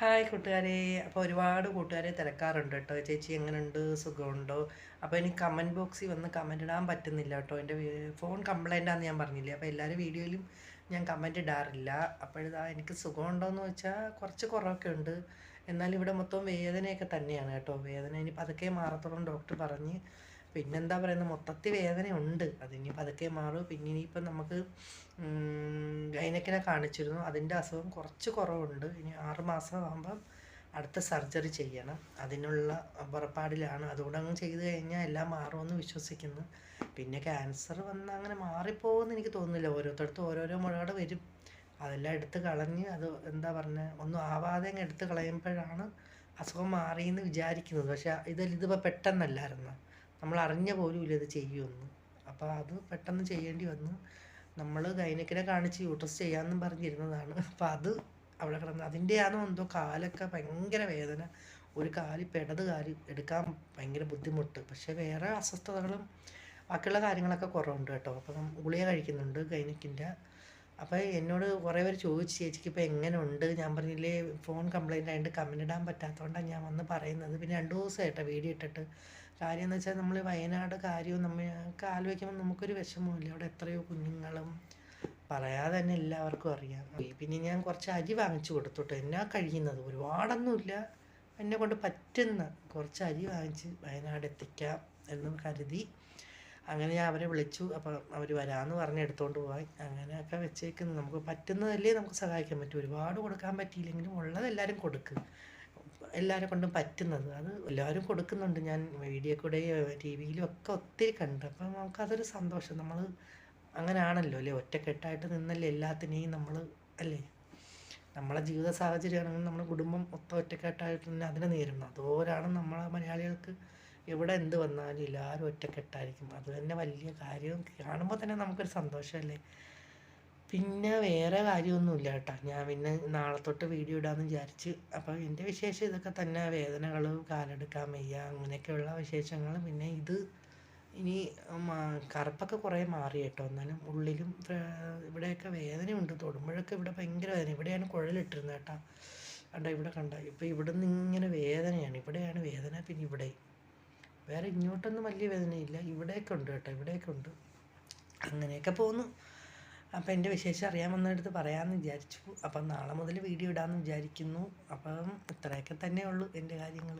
Hi കൂട്ടുകാരെ. അപ്പോൾ ഒരുപാട് കൂട്ടുകാരെ തിരക്കാറുണ്ട് കേട്ടോ. ചേച്ചി എങ്ങനെയുണ്ട് സുഖമുണ്ടോ? അപ്പോൾ എനിക്ക് കമന്റ് ബോക്സിൽ വന്ന് കമന്റ് ഇടാൻ പറ്റുന്നില്ല കേട്ടോ. എന്റെ ഫോൺ കംപ്ലൈന്റ് ഞാൻ പറഞ്ഞില്ലേ. അപ്പോൾ എല്ലാവരും വീഡിയോയിലും ഞാൻ കമന്റ് ഇടാറില്ല. അപ്പോഴിതാ എനിക്ക് സുഖമുണ്ടോ എന്ന് വെച്ചാൽ കുറച്ച് കുറവൊക്കെ ഉണ്ട്. എന്നാലും ഇവിടെ മൊത്തം വേദനയൊക്കെ തന്നെയാണ് കേട്ടോ. വേദന ഇനി പതുക്കെ മാറത്തോളം ഡോക്ടർ പറഞ്ഞ്. പിന്നെന്താ പറയുന്നത് മൊത്തത്തിൽ വേദനയുണ്ട്. അതിനി പതുക്കെ മാറും. പിന്നെ ഇനിയിപ്പം നമുക്ക് ഗൈനക്കിനെ കാണിച്ചിരുന്നു. അതിന്റെ അസുഖം കുറച്ച് കുറവുണ്ട്. ഇനി ആറ് മാസം ആകുമ്പം അടുത്ത സർജറി ചെയ്യണം. അതിനുള്ള പുറപ്പാടിലാണ് അതുകൊണ്ട് അങ്ങ് ചെയ്ത് കഴിഞ്ഞാൽ എല്ലാം മാറുമെന്ന് വിശ്വസിക്കുന്നു. പിന്നെ ക്യാൻസർ വന്ന് അങ്ങനെ മാറിപ്പോകുമെന്ന് എനിക്ക് തോന്നുന്നില്ല. ഓരോരുത്തടത്തും ഓരോരോ മുഴകൾ വരും. അതെല്ലാം എടുത്ത് കളഞ്ഞ് അത് എന്താ പറഞ്ഞത് ഒന്നും ആവാതെ അങ്ങ് എടുത്ത് കളയുമ്പോഴാണ് അസുഖം മാറിയെന്ന് വിചാരിക്കുന്നത്. പക്ഷേ ഇതെല്ലാം ഇതിപ്പോൾ പെട്ടെന്നല്ലായിരുന്നു. നമ്മൾ അറിഞ്ഞ പോലും ഇല്ല ഇത് ചെയ്യുമെന്ന്. അപ്പോൾ അത് പെട്ടെന്ന് ചെയ്യേണ്ടി വന്നു. നമ്മൾ ഗൈനക്കിനെ കാണിച്ച് യൂട്രസ് ചെയ്യാമെന്നും പറഞ്ഞിരുന്നതാണ്. അപ്പോൾ അത് അവിടെ കിടന്ന് അതിന്റെയാണോ എന്തോ കാലൊക്കെ ഭയങ്കര വേദന. ഒരു കാലി പെടത് കാലി എടുക്കാൻ ഭയങ്കര ബുദ്ധിമുട്ട്. പക്ഷേ വേറെ അസ്വസ്ഥതകളും ബാക്കിയുള്ള കാര്യങ്ങളൊക്കെ കുറവുണ്ട് കേട്ടോ. അപ്പം ഗുളിക കഴിക്കുന്നുണ്ട് ഗൈനക്കിന്റെ അപ്പോൾ എന്നോട് കുറേ പേര് ചോദിച്ചു ചേച്ചിക്ക് ഇപ്പോൾ എങ്ങനെ ഉണ്ട് ഞാൻ പറഞ്ഞില്ലേ ഫോൺ കംപ്ലൈന്റ് ആയിട്ട് കമന്റ് ഇടാൻ പറ്റാത്തതുകൊണ്ടാണ് ഞാൻ വന്ന് പറയുന്നത്. പിന്നെ രണ്ട് ദിവസമായിട്ടോ വീഡിയോ ഇട്ടിട്ട്. കാര്യം എന്ന് വെച്ചാൽ നമ്മൾ വയനാട് കാര്യവും നമ്മൾക്ക് ആലോചിക്കുമ്പോൾ നമുക്കൊരു വിഷമമില്ല അവിടെ എത്രയോ കുഞ്ഞുങ്ങളും പറയാതെ തന്നെ എല്ലാവർക്കും അറിയാം. പിന്നെ ഞാൻ കുറച്ച് അരി വാങ്ങിച്ചു കൊടുത്തോട്ടെ. എന്നാ കഴിയുന്നത്? ഒരുപാടൊന്നുമില്ല. എന്നെ കൊണ്ട് പറ്റുന്ന കുറച്ച് അരി വാങ്ങിച്ച് വയനാട് എത്തിക്കാം എന്ന് കരുതി അങ്ങനെ ഞാൻ അവരെ വിളിച്ചു. അപ്പം അവർ വരാമെന്ന് പറഞ്ഞ് എടുത്തുകൊണ്ട് പോയി. അങ്ങനെയൊക്കെ വെച്ചേക്കുന്നു. നമുക്ക് പറ്റുന്നതല്ലേ നമുക്ക് സഹായിക്കാൻ പറ്റും. ഒരുപാട് കൊടുക്കാൻ പറ്റിയില്ലെങ്കിലും ഉള്ളത് എല്ലാവരും കൊടുക്കും. എല്ലാവരെ കൊണ്ടും പറ്റുന്നത്. അത് എല്ലാവരും കൊടുക്കുന്നുണ്ട്. ഞാൻ വീഡിയോ കൂടെ ടി വിയിലും ഒക്കെ ഒത്തിരി കണ്ട്. അപ്പം നമുക്കതൊരു സന്തോഷം. നമ്മൾ അങ്ങനെയാണല്ലോ അല്ലേ? ഒറ്റക്കെട്ടായിട്ട് നിന്നല്ലേ എല്ലാത്തിനെയും നമ്മൾ അല്ലേ? നമ്മളെ ജീവിത സാഹചര്യമാണെങ്കിൽ നമ്മുടെ കുടുംബം മൊത്തം ഒറ്റക്കെട്ടായിട്ട് തന്നെ അതിനെ നേരിടണം. അതുപോലെയാണ് നമ്മളെ മലയാളികൾക്ക് എവിടെ എന്ത് വന്നാലും എല്ലാവരും ഒറ്റക്കെട്ടായിരിക്കും. അത് തന്നെ വലിയ കാര്യം. കാണുമ്പോൾ തന്നെ നമുക്കൊരു സന്തോഷമല്ലേ പിന്നെ വേറെ കാര്യമൊന്നുമില്ല കേട്ടോ. ഞാൻ പിന്നെ നാളെ തൊട്ട് വീഡിയോ ഇടാമെന്ന് വിചാരിച്ച്. അപ്പോൾ എന്റെ വിശേഷം ഇതൊക്കെ തന്നെ. വേദനകൾ കാലെടുക്കാൻ വയ്യ അങ്ങനെയൊക്കെയുള്ള വിശേഷങ്ങൾ. പിന്നെ ഇത് ഇനി കറുപ്പൊക്കെ കുറേ മാറി കേട്ടോ. എന്നാലും ഉള്ളിലും ഇവിടെയൊക്കെ വേദനയുണ്ട്. തൊടുമ്പോഴൊക്കെ ഇവിടെ ഭയങ്കര വേദന. ഇവിടെയാണ് കുഴലിട്ടിരുന്നത് കേട്ടോ. കണ്ട ഇവിടെ കണ്ട. ഇപ്പോൾ ഇവിടെ നിന്ന് ഇങ്ങനെ വേദനയാണ്. ഇവിടെയാണ് വേദന പിന്നെ ഇവിടെ. വേറെ ഇങ്ങോട്ടൊന്നും വലിയ വേദനയില്ല. ഇവിടെയൊക്കെ ഉണ്ട് കേട്ടോ ഇവിടെയൊക്കെ ഉണ്ട്. അങ്ങനെയൊക്കെ പോകുന്നു അപ്പം എന്റെ വിശേഷം അറിയാൻ വന്നെടുത്ത് പറയാമെന്ന് വിചാരിച്ചു. അപ്പം നാളെ മുതൽ വീഡിയോ ഇടാമെന്ന് വിചാരിക്കുന്നു. അപ്പം ഇത്രയൊക്കെ തന്നെ ഉള്ളൂ എന്റെ കാര്യങ്ങൾ